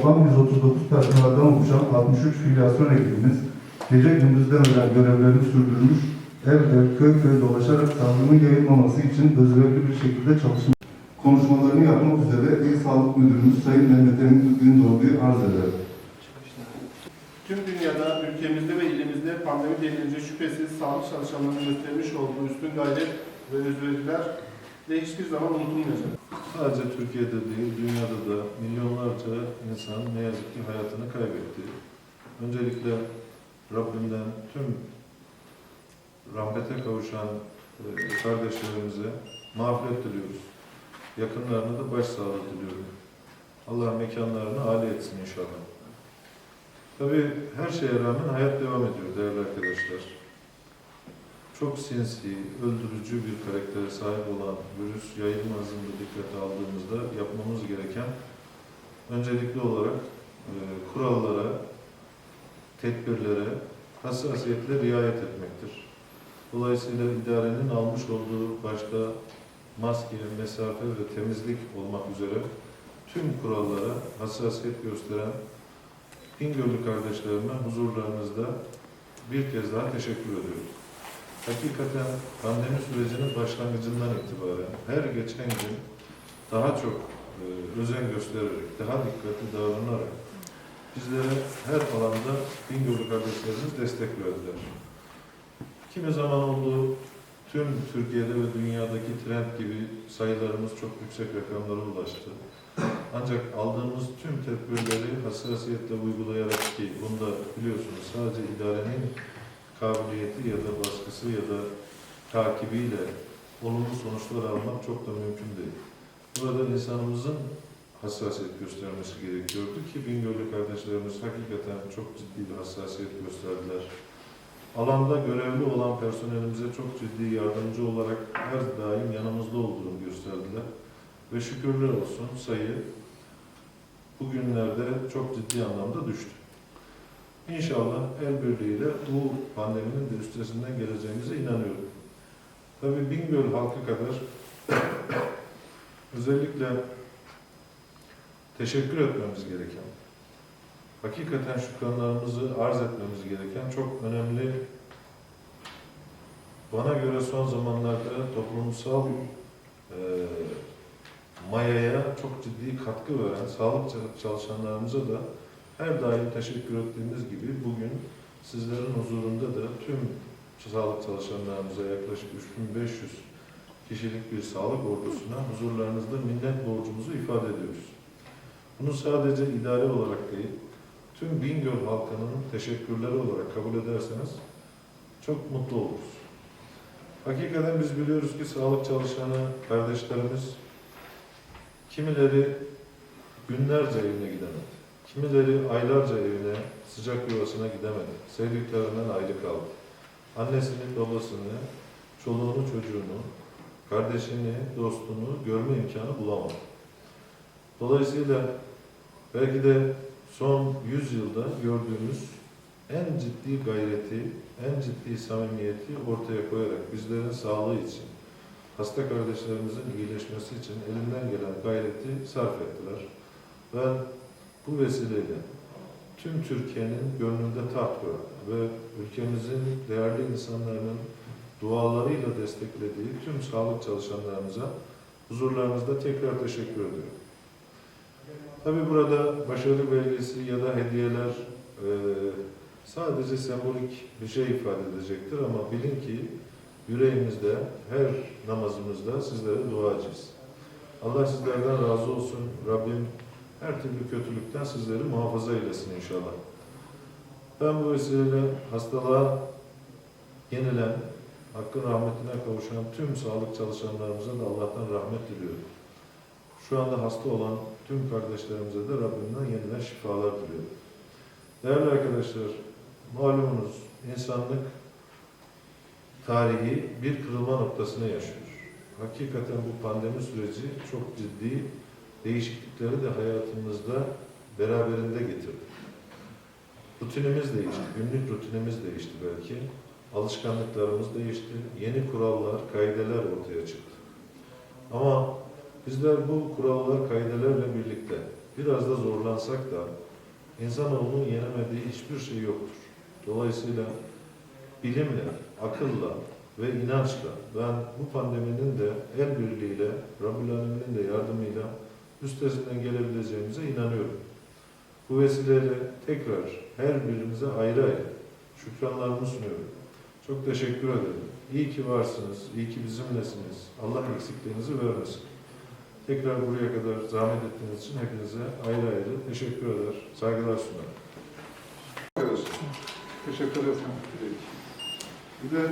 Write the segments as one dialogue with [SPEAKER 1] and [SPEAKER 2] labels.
[SPEAKER 1] Toplam 139 personelden oluşan 63 filyasyon ekibimiz gece gündüz demeden görevlerini sürdürmüş, ev ev köy köy dolaşarak salgının yayılmaması için özverili bir şekilde çalışmış. Konuşmalarını yapmak üzere İl Sağlık Müdürümüz Sayın Mehmet Emin Gündoğdu'yu arz eder.
[SPEAKER 2] Tüm dünyada, ülkemizde ve ilimizde pandemi denilince şüphesiz sağlık çalışanlarının göstermiş olduğu üstün gayret ve özveriler de hiçbir zaman unutulmayacak.
[SPEAKER 3] Sadece Türkiye'de değil, dünyada da milyonlarca insan ne yazık ki hayatını kaybetti. Öncelikle Rabbimden tüm rahmete kavuşan e, kardeşlerimize mağfiret diliyoruz. Yakınlarına da başsağlığı diliyorum. Allah mekanlarını âli etsin inşallah. Tabii her şeye rağmen hayat devam ediyor değerli arkadaşlar. Çok sinsi, öldürücü bir karaktere sahip olan virüs yayılmazını da dikkate aldığımızda yapmamız gereken öncelikli olarak e, kurallara, tedbirlere hassasiyetle riayet etmektir. Dolayısıyla idarenin almış olduğu başta maske, mesafe ve temizlik olmak üzere tüm kurallara hassasiyet gösteren Bingöl'lü kardeşlerime huzurlarınızda bir kez daha teşekkür ediyorum. Hakikaten pandemi sürecinin başlangıcından itibaren her geçen gün daha çok özen göstererek, daha dikkatli davranarak bizlere her alanda Bingöl'lü kardeşlerimiz destek verdiler. Kimi zaman oldu tüm Türkiye'de ve dünyadaki trend gibi sayılarımız çok yüksek rakamlara ulaştı. Ancak aldığımız tüm tedbirleri hassasiyetle uygulayarak ki bunda biliyorsunuz sadece idarenin kabiliyeti ya da baskısı ya da takibiyle olumlu sonuçlar almak çok da mümkün değil. Burada insanımızın hassasiyet göstermesi gerekiyordu ki Bingöl'lü kardeşlerimiz hakikaten çok ciddi bir hassasiyet gösterdiler. Alanda görevli olan personelimize çok ciddi yardımcı olarak her daim yanımızda olduğunu gösterdiler. Ve şükürler olsun sayı bugünlerde çok ciddi anlamda düştü. İnşallah el birliğiyle bu pandeminin de üstesinden geleceğimize inanıyorum. Tabii Bingöl halkı kadar özellikle teşekkür etmemiz gereken, hakikaten şükranlarımızı arz etmemiz gereken çok önemli, bana göre son zamanlarda toplumsal e, mayaya çok ciddi katkı veren sağlık çalışanlarımıza da her daim teşekkür ettiğimiz gibi bugün sizlerin huzurunda da tüm sağlık çalışanlarımıza yaklaşık 3500 kişilik bir sağlık ordusuna huzurlarınızda minnet borcumuzu ifade ediyoruz. Bunu sadece idare olarak değil, tüm Bingöl halkının teşekkürleri olarak kabul ederseniz çok mutlu oluruz. Hakikaten biz biliyoruz ki sağlık çalışanı kardeşlerimiz kimileri günlerce evine gidemedi. Kimileri aylarca evine, sıcak yuvasına gidemedi. Sevdiklerinden ayrı kaldı. Annesini, babasını, çoluğunu, çocuğunu, kardeşini, dostunu görme imkanı bulamadı. Dolayısıyla belki de son 100 yılda gördüğümüz en ciddi gayreti, en ciddi samimiyeti ortaya koyarak bizlerin sağlığı için, hasta kardeşlerimizin iyileşmesi için elinden gelen gayreti sarf ettiler. Ben bu vesileyle tüm Türkiye'nin gönlünde taht ve ülkemizin değerli insanlarının dualarıyla desteklediği tüm sağlık çalışanlarımıza huzurlarınızda tekrar teşekkür ediyorum. Tabii burada başarı belgesi ya da hediyeler e, sadece sembolik bir şey ifade edecektir ama bilin ki yüreğimizde, her namazımızda sizlere duacıyız. Allah sizlerden razı olsun. Rabbim her türlü kötülükten sizleri muhafaza eylesin inşallah. Ben bu vesileyle hastalığa yenilen, hakkın rahmetine kavuşan tüm sağlık çalışanlarımıza da Allah'tan rahmet diliyorum. Şu anda hasta olan tüm kardeşlerimize de Rabbimden yeniden şifalar diliyorum. Değerli arkadaşlar, malumunuz insanlık tarihi bir kırılma noktasına yaşıyor. Hakikaten bu pandemi süreci çok ciddi değişiklikleri de hayatımızda beraberinde getirdi. Rutinimiz değişti, günlük rutinimiz değişti belki. Alışkanlıklarımız değişti, yeni kurallar, kaideler ortaya çıktı. Ama bizler bu kurallar, kaidelerle birlikte
[SPEAKER 4] biraz da zorlansak da insanoğlunun yenemediği hiçbir şey yoktur. Dolayısıyla bilimle, akılla ve inançla ben bu pandeminin de el birliğiyle, Rabbül Alemin'in de yardımıyla üstesinden gelebileceğimize inanıyorum. Bu vesileyle tekrar her birinize ayrı ayrı şükranlarımı sunuyorum. Çok teşekkür ederim. İyi ki varsınız, iyi ki bizimlesiniz. Allah eksikliğinizi vermesin. Tekrar buraya kadar zahmet ettiğiniz için hepinize ayrı ayrı teşekkür eder, saygılar sunarım.
[SPEAKER 3] Teşekkür ederim. Bir de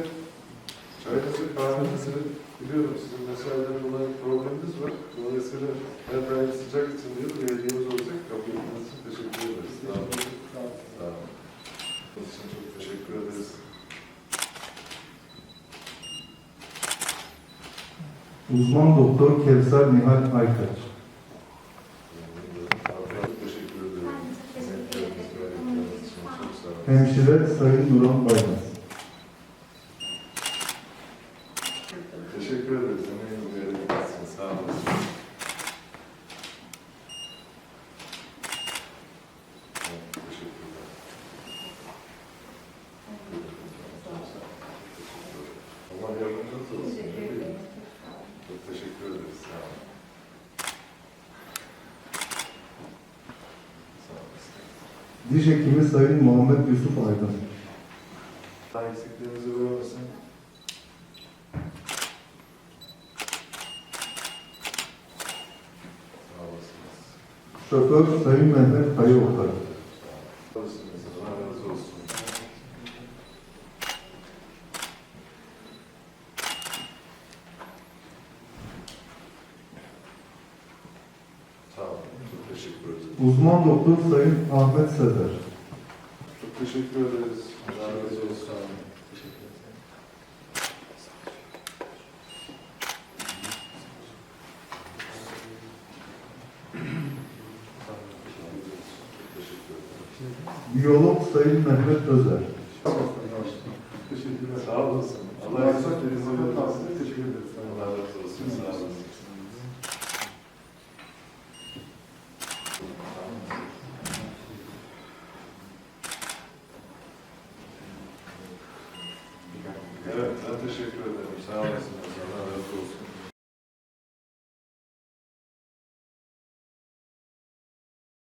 [SPEAKER 3] çayınızı, kahvenizi biliyorum sizin mesailere olan probleminiz var. Dolayısıyla her daim sıcak için diyor, hediyemiz olacak. Kabul ettiğiniz için teşekkür ederiz. Sağ olun. Sağ olun. Bunun için çok teşekkür ederiz.
[SPEAKER 1] Uzman doktor Kevser Nihal
[SPEAKER 3] olun.
[SPEAKER 1] Hemşire Sayın Duran Baymaz.
[SPEAKER 3] Teşekkür ederiz. Emeğiniz gayretiniz için sağ olun. Evet, Teşekkürler. Allah yardımcınız olsun. ne diyeyim. Çok teşekkür ederiz. Sağ olun. Sağ olun.
[SPEAKER 1] Diş hekimi Sayın Muhammed Yusuf Aydın.
[SPEAKER 3] Vermesin. Sağ olasınız.
[SPEAKER 1] Şoför Sayın Mehmet Kaya Oktay.
[SPEAKER 3] Sağ olasınız. Allah razı olsun. Sağ olun. Çok teşekkür ederim.
[SPEAKER 1] Uzman doktor Sayın Ahmet Sezer.
[SPEAKER 3] Çok teşekkür ederiz. Allah razı olsun. Teşekkür ederim.
[SPEAKER 1] Biyolog Sayın Mehmet Özer.
[SPEAKER 3] Teşekkürler. Sağ olasın. Allah razı olsun. Teşekkür ederiz. Allah razı olsun. Sağ. Sağ olasın.